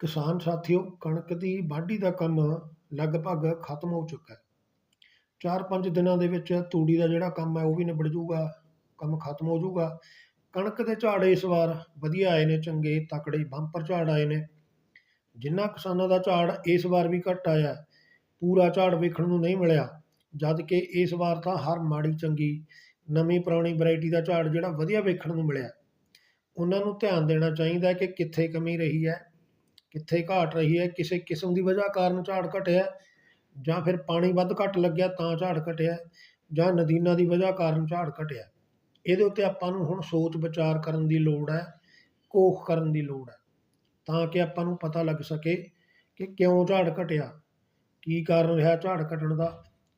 ਕਿਸਾਨ ਸਾਥੀਓ, ਕਣਕ ਦੀ ਵਾਢੀ ਦਾ ਕੰਮ ਲਗਭਗ ਖਤਮ ਹੋ ਚੁੱਕਾ ਹੈ। 4-5 ਦਿਨਾਂ ਦੇ ਵਿੱਚ ਤੂੜੀ ਦਾ ਜਿਹੜਾ ਕੰਮ ਹੈ, ਉਹ ਵੀ ਨਿਬੜ ਜੂਗਾ ਕੰਮ ਖਤਮ ਹੋ ਜੂਗਾ ਕਣਕ ਦੇ ਝਾੜ ਇਸ ਵਾਰ ਵਧੀਆ ਆਏ ਨੇ, ਚੰਗੇ ਤਕੜੇ ਬੰਪਰ ਝਾੜ ਆਏ ਨੇ। ਜਿਨ੍ਹਾਂ ਕਿਸਾਨਾਂ ਦਾ ਝਾੜ ਇਸ ਵਾਰ ਵੀ ਘੱਟ ਆਇਆ, ਪੂਰਾ ਝਾੜ ਵੇਖਣ ਨੂੰ ਨਹੀਂ ਮਿਲਿਆ। ਜਦ ਕਿ ਇਸ ਵਾਰ ਤਾਂ ਹਰ ਮਾੜੀ ਚੰਗੀ, ਨਵੀਂ ਪੁਰਾਣੀ ਵੈਰਾਈਟੀ ਦਾ ਝਾੜ ਜਿਹੜਾ ਵਧੀਆ ਵੇਖਣ ਨੂੰ ਮਿਲਿਆ। ਉਹਨਾਂ ਨੂੰ ਧਿਆਨ ਦੇਣਾ ਚਾਹੀਦਾ ਕਿ ਕਿੱਥੇ ਕਮੀ ਰਹੀ ਹੈ। ਕਿੱਥੇ ਘਾਟ ਰਹੀ ਹੈ, ਕਿਸੇ ਕਿਸਮ ਦੀ ਵਜ੍ਹਾ ਕਾਰਨ ਝਾੜ ਘਟਿਆ, ਜਾਂ ਫਿਰ ਪਾਣੀ ਵੱਧ ਘੱਟ ਲੱਗਿਆ ਤਾਂ ਝਾੜ ਘਟਿਆ, ਜਾਂ ਨਦੀਨਾਂ ਦੀ ਵਜ੍ਹਾ ਕਾਰਨ ਝਾੜ ਘਟਿਆ। ਇਹਦੇ ਉੱਤੇ ਆਪਾਂ ਨੂੰ ਹੁਣ ਸੋਚ ਵਿਚਾਰ ਕਰਨ ਦੀ ਲੋੜ ਹੈ, ਕੋਖ ਕਰਨ ਦੀ ਲੋੜ ਹੈ, ਤਾਂ ਕਿ ਆਪਾਂ ਨੂੰ ਪਤਾ ਲੱਗ ਸਕੇ ਕਿ ਕਿਉਂ ਝਾੜ ਘਟਿਆ, ਕੀ ਕਾਰਨ ਰਿਹਾ ਝਾੜ ਘਟਣ ਦਾ,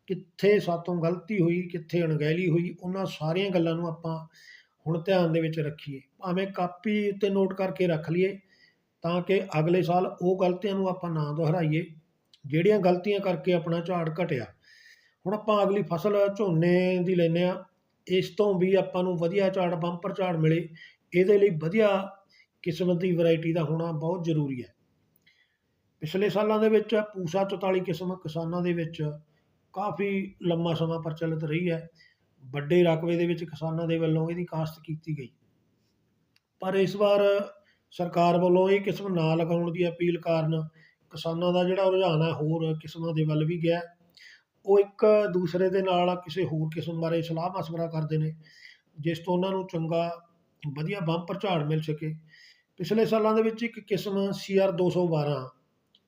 ਕਿੱਥੇ ਸਾਤੋਂ ਗਲਤੀ ਹੋਈ, ਕਿੱਥੇ ਅਣਗਹਿਲੀ ਹੋਈ, ਉਹਨਾਂ ਸਾਰੀਆਂ ਗੱਲਾਂ ਨੂੰ ਆਪਾਂ ਹੁਣ ਧਿਆਨ ਦੇ ਵਿੱਚ ਰੱਖੀਏ। ਭਾਵੇਂ ਕਾਪੀ ਉੱਤੇ ਨੋਟ ਕਰਕੇ ਰੱਖ ਲਈਏ ਤਾਂ ਕਿ ਅਗਲੇ ਸਾਲ ਉਹ ਗਲਤੀਆਂ ਨੂੰ ਆਪਾਂ ਨਾ ਦੁਹਰਾਈਏ, ਜਿਹੜੀਆਂ ਗਲਤੀਆਂ ਕਰਕੇ ਆਪਣਾ ਝਾੜ ਘਟਿਆ। ਹੁਣ ਆਪਾਂ ਅਗਲੀ ਫਸਲ ਝੋਨੇ ਦੀ ਲੈਂਦੇ ਆ ਇਸ ਤੋਂ ਵੀ ਆਪਾਂ ਨੂੰ ਵਧੀਆ ਝਾੜ, ਬੰਪਰ ਝਾੜ ਮਿਲੇ। ਇਹਦੇ ਲਈ ਵਧੀਆ ਕਿਸਮ ਦੀ ਵੈਰਾਈਟੀ ਦਾ ਹੋਣਾ ਬਹੁਤ ਜ਼ਰੂਰੀ ਹੈ। ਪਿਛਲੇ ਸਾਲਾਂ ਦੇ ਵਿੱਚ ਪੂਸਾ 44 ਕਿਸਮ ਕਿਸਾਨਾਂ ਦੇ ਵਿੱਚ ਕਾਫੀ ਲੰਮਾ ਸਮਾਂ ਪ੍ਰਚਲਿਤ ਰਹੀ ਹੈ। ਵੱਡੇ ਰਕਬੇ ਦੇ ਵਿੱਚ ਕਿਸਾਨਾਂ ਦੇ ਵੱਲੋਂ ਇਹਦੀ ਕਾਸ਼ਤ ਕੀਤੀ ਗਈ। ਪਰ ਇਸ ਵਾਰ ਸਰਕਾਰ ਵੱਲੋਂ ਇਹ ਕਿਸਮ ਨਾ ਲਗਾਉਣ ਦੀ ਅਪੀਲ ਕਾਰਨ ਕਿਸਾਨਾਂ ਦਾ ਜਿਹੜਾ ਰੁਝਾਨ ਹੈ, ਹੋਰ ਕਿਸਮਾਂ ਦੇ ਵੱਲ ਵੀ ਗਿਆ। ਉਹ ਇੱਕ ਦੂਸਰੇ ਦੇ ਨਾਲ ਕਿਸੇ ਹੋਰ ਕਿਸਮ ਬਾਰੇ ਸਲਾਹ ਮਸ਼ਵਰਾ ਕਰਦੇ ਨੇ, ਜਿਸ ਤੋਂ ਉਹਨਾਂ ਨੂੰ ਚੰਗਾ, ਵਧੀਆ ਬੰਪਰ ਝਾੜ ਮਿਲ ਸਕੇ। ਪਿਛਲੇ ਸਾਲਾਂ ਦੇ ਵਿੱਚ ਇੱਕ ਕਿਸਮ CR 212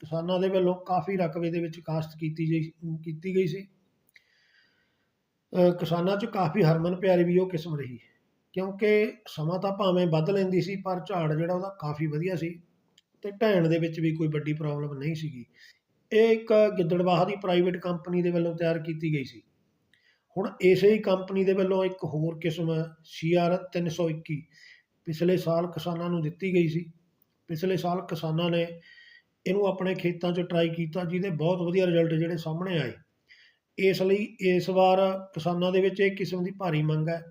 ਕਿਸਾਨਾਂ ਦੇ ਵੱਲੋਂ ਕਾਫੀ ਰਕਬੇ ਦੇ ਵਿੱਚ ਕਾਸ਼ਤ ਕੀਤੀ ਗਈ ਕੀਤੀ ਗਈ ਸੀ। ਕਿਸਾਨਾਂ 'ਚ ਕਾਫੀ ਹਰਮਨ ਪਿਆਰੀ ਵੀ ਉਹ ਕਿਸਮ ਰਹੀ। ਕਿਉਂਕਿ ਸਮਾਂ ਤਾਂ ਭਾਵੇਂ ਵੱਧ ਲੈਂਦੀ ਸੀ, ਪਰ ਝਾੜ ਜਿਹੜਾ ਉਹਦਾ ਕਾਫੀ ਵਧੀਆ ਸੀ ਤੇ ਢਹਿਣ ਦੇ ਵਿੱਚ ਵੀ ਕੋਈ ਵੱਡੀ ਪ੍ਰੋਬਲਮ ਨਹੀਂ ਸੀਗੀ। ਇਹ ਇੱਕ ਗਿੱਦੜਬਾਹਾ ਦੀ ਪ੍ਰਾਈਵੇਟ ਕੰਪਨੀ ਦੇ ਵੱਲੋਂ ਤਿਆਰ ਕੀਤੀ ਗਈ ਸੀ। ਹੁਣ ਇਸੇ ਹੀ ਕੰਪਨੀ ਦੇ ਵੱਲੋਂ ਇੱਕ ਹੋਰ ਕਿਸਮ CR 321 ਪਿਛਲੇ ਸਾਲ ਕਿਸਾਨਾਂ ਨੂੰ ਦਿੱਤੀ ਗਈ ਸੀ। ਪਿਛਲੇ ਸਾਲ ਕਿਸਾਨਾਂ ਨੇ ਇਹਨੂੰ ਆਪਣੇ ਖੇਤਾਂ 'ਚ ਟਰਾਈ ਕੀਤਾ, ਜਿਹਦੇ ਬਹੁਤ ਵਧੀਆ ਰਿਜ਼ਲਟ ਜਿਹੜੇ ਸਾਹਮਣੇ ਆਏ। ਇਸ ਲਈ ਇਸ ਵਾਰ ਕਿਸਾਨਾਂ ਦੇ ਵਿੱਚ ਇਹ ਕਿਸਮ ਦੀ ਭਾਰੀ ਮੰਗ ਹੈ।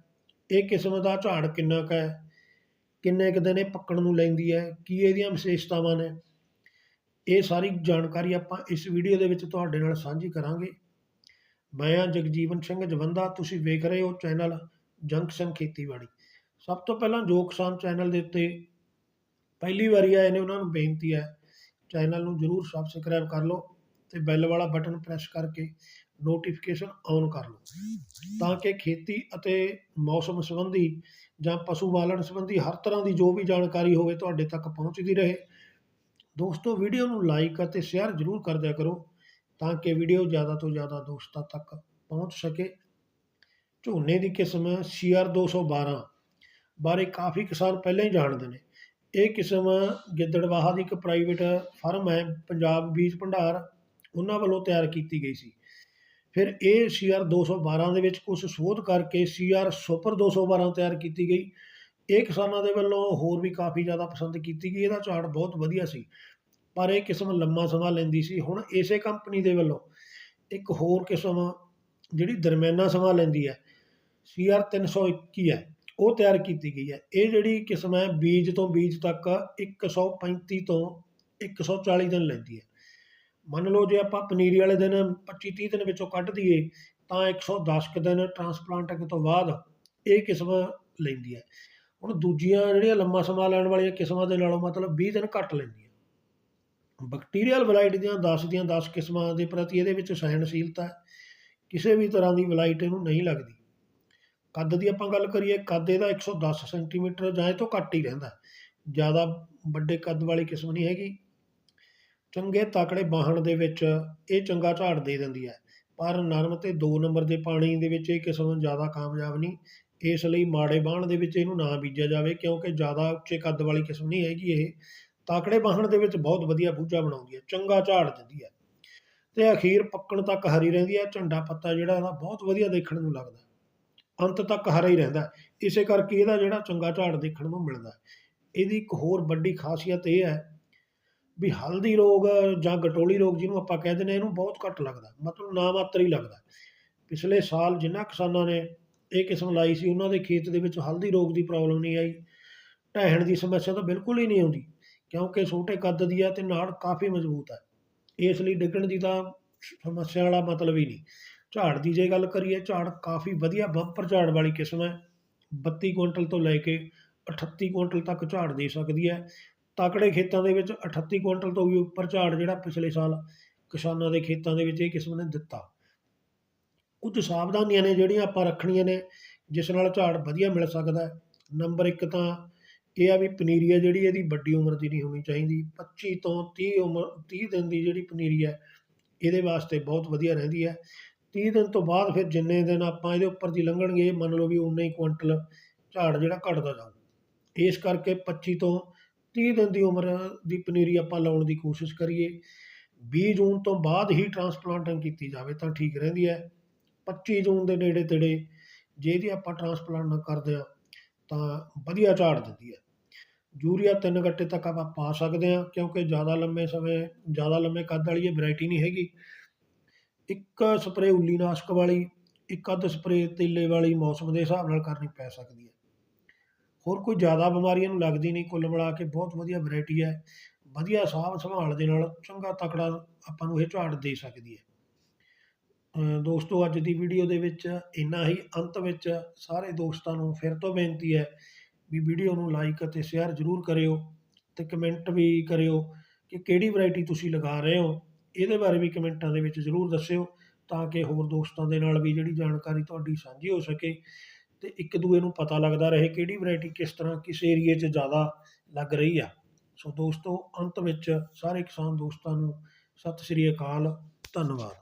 ਇਹ ਕਿਸਮ ਦਾ ਝਾੜ ਕਿੰਨਾ ਕੁ ਹੈ? ਕਿੰਨੇ ਕੁ ਦਿਨ ਇਹ ਪੱਕਣ ਨੂੰ ਲੈਂਦੀ ਹੈ? ਕੀ ਇਹਦੀਆਂ ਵਿਸ਼ੇਸ਼ਤਾਵਾਂ ਨੇ? ਇਹ ਸਾਰੀ ਜਾਣਕਾਰੀ ਆਪਾਂ ਇਸ ਵੀਡੀਓ ਦੇ ਵਿੱਚ ਤੁਹਾਡੇ ਨਾਲ ਸਾਂਝੀ ਕਰਾਂਗੇ। ਮੈਂ ਹਾਂ ਜਗਜੀਵਨ ਸਿੰਘ ਜਵੰਦਾ, ਤੁਸੀਂ ਵੇਖ ਰਹੇ ਹੋ ਚੈਨਲ ਜੰਕਸ਼ਨ ਖੇਤੀਬਾੜੀ। ਸਭ ਤੋਂ ਪਹਿਲਾਂ ਜੋ ਕਿਸਾਨ ਚੈਨਲ ਦੇ ਉੱਤੇ ਪਹਿਲੀ ਵਾਰੀ ਆਏ ਨੇ, ਉਹਨਾਂ ਨੂੰ ਬੇਨਤੀ ਹੈ, ਚੈਨਲ ਨੂੰ ਜਰੂਰ ਸਬਸਕ੍ਰਾਈਬ ਕਰ ਲਓ ਤੇ ਬੈਲ ਵਾਲਾ ਬਟਨ ਪ੍ਰੈਸ ਕਰਕੇ ਨੋਟੀਫਿਕੇਸ਼ਨ ਔਨ ਕਰ ਲਓ। ਤਾਂ ਕਿ ਖੇਤੀ ਅਤੇ ਮੌਸਮ ਸੰਬੰਧੀ ਜਾਂ ਪਸ਼ੂ ਪਾਲਣ ਸੰਬੰਧੀ ਹਰ ਤਰ੍ਹਾਂ ਦੀ ਜੋ ਵੀ ਜਾਣਕਾਰੀ ਹੋਵੇ ਤੁਹਾਡੇ ਤੱਕ ਪਹੁੰਚਦੀ ਰਹੇ। ਦੋਸਤੋ ਵੀਡੀਓ ਨੂੰ ਲਾਈਕ ਅਤੇ ਸ਼ੇਅਰ ਜ਼ਰੂਰ ਕਰ ਦਿਆ ਕਰੋ ਤਾਂ ਕਿ ਵੀਡੀਓ ਜ਼ਿਆਦਾ ਤੋਂ ਜ਼ਿਆਦਾ ਦੋਸਤਾਂ ਤੱਕ ਪਹੁੰਚ ਸਕੇ। ਝੋਨੇ ਦੀ ਕਿਸਮ CR 212 ਬਾਰੇ ਕਾਫੀ ਕਿਸਾਨ ਪਹਿਲਾਂ ਹੀ ਜਾਣਦੇ ਨੇ। ਇਹ ਕਿਸਮ ਗਿੱਦੜਵਾਹਾ ਦੀ ਇੱਕ ਪ੍ਰਾਈਵੇਟ ਫਰਮ ਹੈ, ਪੰਜਾਬ ਬੀਜ ਭੰਡਾਰ। ਉਹਨਾਂ ਵੱਲੋਂ ਤਿਆਰ ਕੀਤੀ ਗਈ ਸੀ। ਫਿਰ ਇਹ CR 212 ਦੇ ਵਿੱਚ ਕੁਝ ਸੋਧ ਕਰਕੇ CR ਸੁਪਰ 212 ਤਿਆਰ ਕੀਤੀ ਗਈ। ਇਹ ਕਿਸਾਨਾਂ ਦੇ ਵੱਲੋਂ ਹੋਰ ਵੀ ਕਾਫੀ ਜ਼ਿਆਦਾ ਪਸੰਦ ਕੀਤੀ ਗਈ। ਇਹਦਾ ਝਾੜ ਬਹੁਤ ਵਧੀਆ ਸੀ, ਪਰ ਇਹ ਕਿਸਮ ਲੰਮਾ ਸਮਾਂ ਲੈਂਦੀ ਸੀ। ਹੁਣ ਇਸੇ ਕੰਪਨੀ ਦੇ ਵੱਲੋਂ ਇੱਕ ਹੋਰ ਕਿਸਮ ਜਿਹੜੀ ਦਰਮਿਆਨਾ ਸਮਾਂ ਲੈਂਦੀ ਹੈ CR 321 ਹੈ, ਉਹ ਤਿਆਰ ਕੀਤੀ ਗਈ ਹੈ। ਇਹ ਜਿਹੜੀ ਕਿਸਮ ਹੈ, ਬੀਜ ਤੋਂ ਬੀਜ ਤੱਕ 135 ਤੋਂ 140 ਦਿਨ ਲੈਂਦੀ ਹੈ। ਮੰਨ ਲਓ ਜੇ ਆਪਾਂ ਪਨੀਰੀ ਵਾਲੇ ਦਿਨ 25 30 ਦਿਨ ਵਿੱਚੋਂ ਕੱਢ ਦਈਏ, ਤਾਂ 110 ਕੁ ਦਿਨ ਟਰਾਂਸਪਲਾਂਟਿੰਗ ਤੋਂ ਬਾਅਦ ਇਹ ਕਿਸਮ ਲੈਂਦੀ ਹੈ। ਹੁਣ ਦੂਜੀਆਂ ਜਿਹੜੀਆਂ ਲੰਮਾ ਸਮਾਂ ਲੈਣ ਵਾਲੀਆਂ ਕਿਸਮਾਂ ਦੇ ਨਾਲੋਂ ਮਤਲਬ 20 ਦਿਨ ਘੱਟ ਲੈਂਦੀਆਂ। ਬੈਕਟੀਰੀਅਲ ਵੈਰਾਈਟੀ ਦੀਆਂ 10 ਦੀਆਂ 10 ਕਿਸਮਾਂ ਦੇ ਪ੍ਰਤੀ ਇਹਦੇ ਵਿੱਚ ਸਹਿਣਸ਼ੀਲਤਾ ਕਿਸੇ ਵੀ ਤਰ੍ਹਾਂ ਦੀ ਵੈਰਾਈਟੀ ਇਹਨੂੰ ਨਹੀਂ ਲੱਗਦੀ। ਕੱਦ ਦੀ ਆਪਾਂ ਗੱਲ ਕਰੀਏ, ਕੱਦ ਇਹਦਾ 110 ਸੈਂਟੀਮੀਟਰ ਜਾਂ ਇਹ ਤੋਂ ਘੱਟ ਹੀ ਰਹਿੰਦਾ। ਜ਼ਿਆਦਾ ਵੱਡੇ ਕੱਦ ਵਾਲੀ ਕਿਸਮ ਨਹੀਂ ਹੈਗੀ। ਚੰਗੇ ਤਕੜੇ ਬਾਹਣ ਦੇ ਵਿੱਚ ਇਹ ਚੰਗਾ ਝਾੜ ਦੇ ਦਿੰਦੀ ਹੈ। ਪਰ ਨਰਮ ਤੇ 2 ਨੰਬਰ ਦੇ ਪਾਣੀ ਦੇ ਵਿੱਚ ਇਹ ਕਿਸਮ ਜ਼ਿਆਦਾ ਕਾਮਯਾਬ ਨਹੀਂ। ਇਸ ਲਈ ਮਾੜੇ ਬਾਹਣ ਦੇ ਵਿੱਚ ਇਹਨੂੰ ਨਾ ਬੀਜਿਆ ਜਾਵੇ, ਕਿਉਂਕਿ ਜ਼ਿਆਦਾ ਉੱਚੇ ਕੱਦ ਵਾਲੀ ਕਿਸਮ ਨਹੀਂ ਹੈਗੀ ਇਹ। ਤਾਕੜੇ ਬਾਹਣ ਦੇ ਵਿੱਚ ਬਹੁਤ ਵਧੀਆ ਬੂਝਾ ਬਣਾਉਂਦੀ ਹੈ, ਚੰਗਾ ਝਾੜ ਦਿੰਦੀ ਹੈ। ਤੇ ਅਖੀਰ ਪੱਕਣ ਤੱਕ ਹਰੀ ਰਹਿੰਦੀ ਹੈ, ਝੰਡਾ ਪੱਤਾ ਜਿਹੜਾ ਇਹਦਾ ਬਹੁਤ ਵਧੀਆ ਦੇਖਣ ਨੂੰ ਲੱਗਦਾ ਅੰਤ ਤੱਕ ਹਰਾ ਹੀ ਰਹਿੰਦਾ ਇਸੇ ਕਰਕੇ ਇਹਦਾ ਜਿਹੜਾ ਚੰਗਾ ਝਾੜ ਦੇਖਣ ਨੂੰ ਮਿਲਦਾ ਇਹਦੀ ਇੱਕ ਹੋਰ ਵੱਡੀ ਖਾਸੀਅਤ ਇਹ ਹੈ ਵੀ ਹਲਦੀ ਰੋਗ ਜਾਂ ਗਟੋਲੀ ਰੋਗ ਜਿਹਨੂੰ ਆਪਾਂ ਕਹਿੰਦੇ ਨੇ ਇਹਨੂੰ ਬਹੁਤ ਘੱਟ ਲੱਗਦਾ, ਮਤਲਬ ਨਾ ਮਾਤਰ ਹੀ ਲੱਗਦਾ। ਪਿਛਲੇ ਸਾਲ ਜਿਨ੍ਹਾਂ ਕਿਸਾਨਾਂ ਨੇ ਇਹ ਕਿਸਮ ਲਾਈ ਸੀ, ਉਹਨਾਂ ਦੇ ਖੇਤ ਦੇ ਵਿੱਚ ਹਲਦੀ ਰੋਗ ਦੀ ਪ੍ਰੋਬਲਮ ਨਹੀਂ ਆਈ। ਢਹਿਣ ਦੀ ਸਮੱਸਿਆ ਤਾਂ ਬਿਲਕੁਲ ਹੀ ਨਹੀਂ ਆਉਂਦੀ, ਕਿਉਂਕਿ ਛੋਟੇ ਕੱਦ ਦੀ ਆ ਅਤੇ ਨਾੜ ਕਾਫੀ ਮਜ਼ਬੂਤ ਹੈ ਇਸ ਲਈ ਡਿੱਗਣ ਦੀ ਤਾਂ ਸਮੱਸਿਆ ਵਾਲਾ ਮਤਲਬ ਹੀ ਨਹੀਂ। ਝਾੜ ਦੀ ਜੇ ਗੱਲ ਕਰੀਏ, ਝਾੜ ਕਾਫੀ ਵਧੀਆ ਬੰਪਰ ਝਾੜ ਵਾਲੀ ਕਿਸਮ ਹੈ। ਬੱਤੀ ਕੁਇੰਟਲ ਤੋਂ ਲੈ ਕੇ ਅਠੱਤੀ ਕੁਇੰਟਲ ਤੱਕ ਝਾੜ ਦੇ ਸਕਦੀ ਹੈ। ਤਕੜੇ ਖੇਤਾਂ ਦੇ ਵਿੱਚ ਅਠੱਤੀ ਕੁਇੰਟਲ ਤੋਂ ਵੀ ਉੱਪਰ ਝਾੜ ਜਿਹੜਾ ਪਿਛਲੇ ਸਾਲ ਕਿਸਾਨਾਂ ਦੇ ਖੇਤਾਂ ਦੇ ਵਿੱਚ ਇਹ ਕਿਸਮ ਨੇ ਦਿੱਤਾ। ਕੁਝ ਸਾਵਧਾਨੀਆਂ ਨੇ ਜਿਹੜੀਆਂ ਆਪਾਂ ਰੱਖਣੀਆਂ ਨੇ, ਜਿਸ ਨਾਲ ਝਾੜ ਵਧੀਆ ਮਿਲ ਸਕਦਾ ਹੈ। ਨੰਬਰ ਇੱਕ ਤਾਂ ਇਹ ਆ ਵੀ ਪਨੀਰੀ ਹੈ ਜਿਹੜੀ ਇਹਦੀ ਵੱਡੀ ਉਮਰ ਦੀ ਨਹੀਂ ਹੋਣੀ ਚਾਹੀਦੀ। 25 ਤੋਂ 30 ਉਮਰ 30 ਦਿਨ ਦੀ ਜਿਹੜੀ ਪਨੀਰੀ ਹੈ, ਇਹਦੇ ਵਾਸਤੇ ਬਹੁਤ ਵਧੀਆ ਰਹਿੰਦੀ ਹੈ। 30 ਦਿਨ ਤੋਂ ਬਾਅਦ ਫਿਰ ਜਿੰਨੇ ਦਿਨ ਆਪਾਂ ਇਹਦੇ ਉੱਪਰ ਦੀ ਲੰਘਣਗੇ, ਮੰਨ ਲਓ ਵੀ ਉਨੇ ਹੀ ਕੁਇੰਟਲ ਝਾੜ ਜਿਹੜਾ ਘਟਦਾ ਜਾਊ। ਇਸ ਕਰਕੇ 25 ਤੋਂ 30 ਦਿਨ ਦੀ ਉਮਰ ਦੀ ਪਨੀਰੀ ਆਪਾਂ ਲਾਉਣ ਦੀ ਕੋਸ਼ਿਸ਼ ਕਰੀਏ। 20 ਜੂਨ ਤੋਂ ਬਾਅਦ ਹੀ ਟਰਾਂਸਪਲਾਂਟਿੰਗ ਕੀਤੀ ਜਾਵੇ ਤਾਂ ਠੀਕ ਰਹਿੰਦੀ ਹੈ। 25 ਜੂਨ ਦੇ ਨੇੜੇ ਤੇੜੇ ਜੇ ਇਹਦੀ ਆਪਾਂ ਟਰਾਂਸਪਲਾਂਟ ਕਰਦੇ ਹਾਂ ਤਾਂ ਵਧੀਆ ਝਾੜ ਦਿੰਦੀ ਹੈ। ਯੂਰੀਆ ਤਿੰਨ ਗੱਟੇ ਤੱਕ ਆਪਾਂ ਪਾ ਸਕਦੇ ਹਾਂ ਕਿਉਂਕਿ ਜ਼ਿਆਦਾ ਲੰਮੇ ਸਮੇਂ, ਜ਼ਿਆਦਾ ਲੰਮੇ ਕੱਦ ਵਾਲੀ ਇਹ ਵੈਰਾਈਟੀ ਨਹੀਂ ਹੈਗੀ। ਇੱਕ ਸਪਰੇ ਉੱਲੀਨਾਸ਼ਕ ਵਾਲੀ, ਇੱਕ ਅੱਧ ਸਪਰੇ ਤੇਲੇ ਵਾਲੀ ਮੌਸਮ ਦੇ ਹਿਸਾਬ ਨਾਲ ਕਰਨੀ ਪੈ ਸਕਦੀ ਹੈ। ਹੋਰ ਕੋਈ ਜ਼ਿਆਦਾ ਬਿਮਾਰੀਆਂ ਨੂੰ ਲੱਗਦੀ ਨਹੀਂ, ਕੁੱਲ ਮਿਲਾ ਕੇ ਬਹੁਤ ਵਧੀਆ ਵੈਰਾਈਟੀ ਹੈ। ਵਧੀਆ ਸਾਂਭ ਸੰਭਾਲ ਦੇ ਨਾਲ ਚੰਗਾ ਤਕੜਾ ਆਪਾਂ ਨੂੰ ਇਹ ਝਾੜ ਦੇ ਸਕਦੀ ਹੈ। ਦੋਸਤੋ, ਅੱਜ ਦੀ ਵੀਡੀਓ ਦੇ ਵਿੱਚ ਇੰਨਾ ਹੀ। ਅੰਤ ਵਿੱਚ ਸਾਰੇ ਦੋਸਤਾਂ ਨੂੰ ਫਿਰ ਤੋਂ ਬੇਨਤੀ ਹੈ ਵੀ ਵੀਡੀਓ ਨੂੰ ਲਾਈਕ ਅਤੇ ਸ਼ੇਅਰ ਜ਼ਰੂਰ ਕਰਿਓ ਤੇ ਕਮੈਂਟ ਵੀ ਕਰਿਓ ਕਿ ਕਿਹੜੀ ਵੈਰਾਈਟੀ ਤੁਸੀਂ ਲਗਾ ਰਹੇ ਹੋ। ਇਹਦੇ ਬਾਰੇ ਵੀ ਕਮੈਂਟਾਂ ਦੇ ਵਿੱਚ ਜ਼ਰੂਰ ਦੱਸਿਓ ਤਾਂ ਕਿ ਹੋਰ ਦੋਸਤਾਂ ਦੇ ਨਾਲ ਵੀ ਜਿਹੜੀ ਜਾਣਕਾਰੀ ਤੁਹਾਡੀ ਸਾਂਝੀ ਹੋ ਸਕੇ। ਤੇ ਇੱਕ ਦੂਏ ਨੂੰ ਪਤਾ ਲੱਗਦਾ ਰਹੇ ਕਿਹੜੀ ਵੈਰਾਈਟੀ ਕਿਸ ਤਰ੍ਹਾਂ ਕਿਸ ਏਰੀਏ 'ਚ ਜ਼ਿਆਦਾ ਲੱਗ ਰਹੀ ਆ। ਸੋ ਦੋਸਤੋ, ਅੰਤ ਵਿੱਚ ਸਾਰੇ ਕਿਸਾਨ ਦੋਸਤਾਂ ਨੂੰ ਸਤਿ ਸ਼੍ਰੀ ਅਕਾਲ, ਧੰਨਵਾਦ।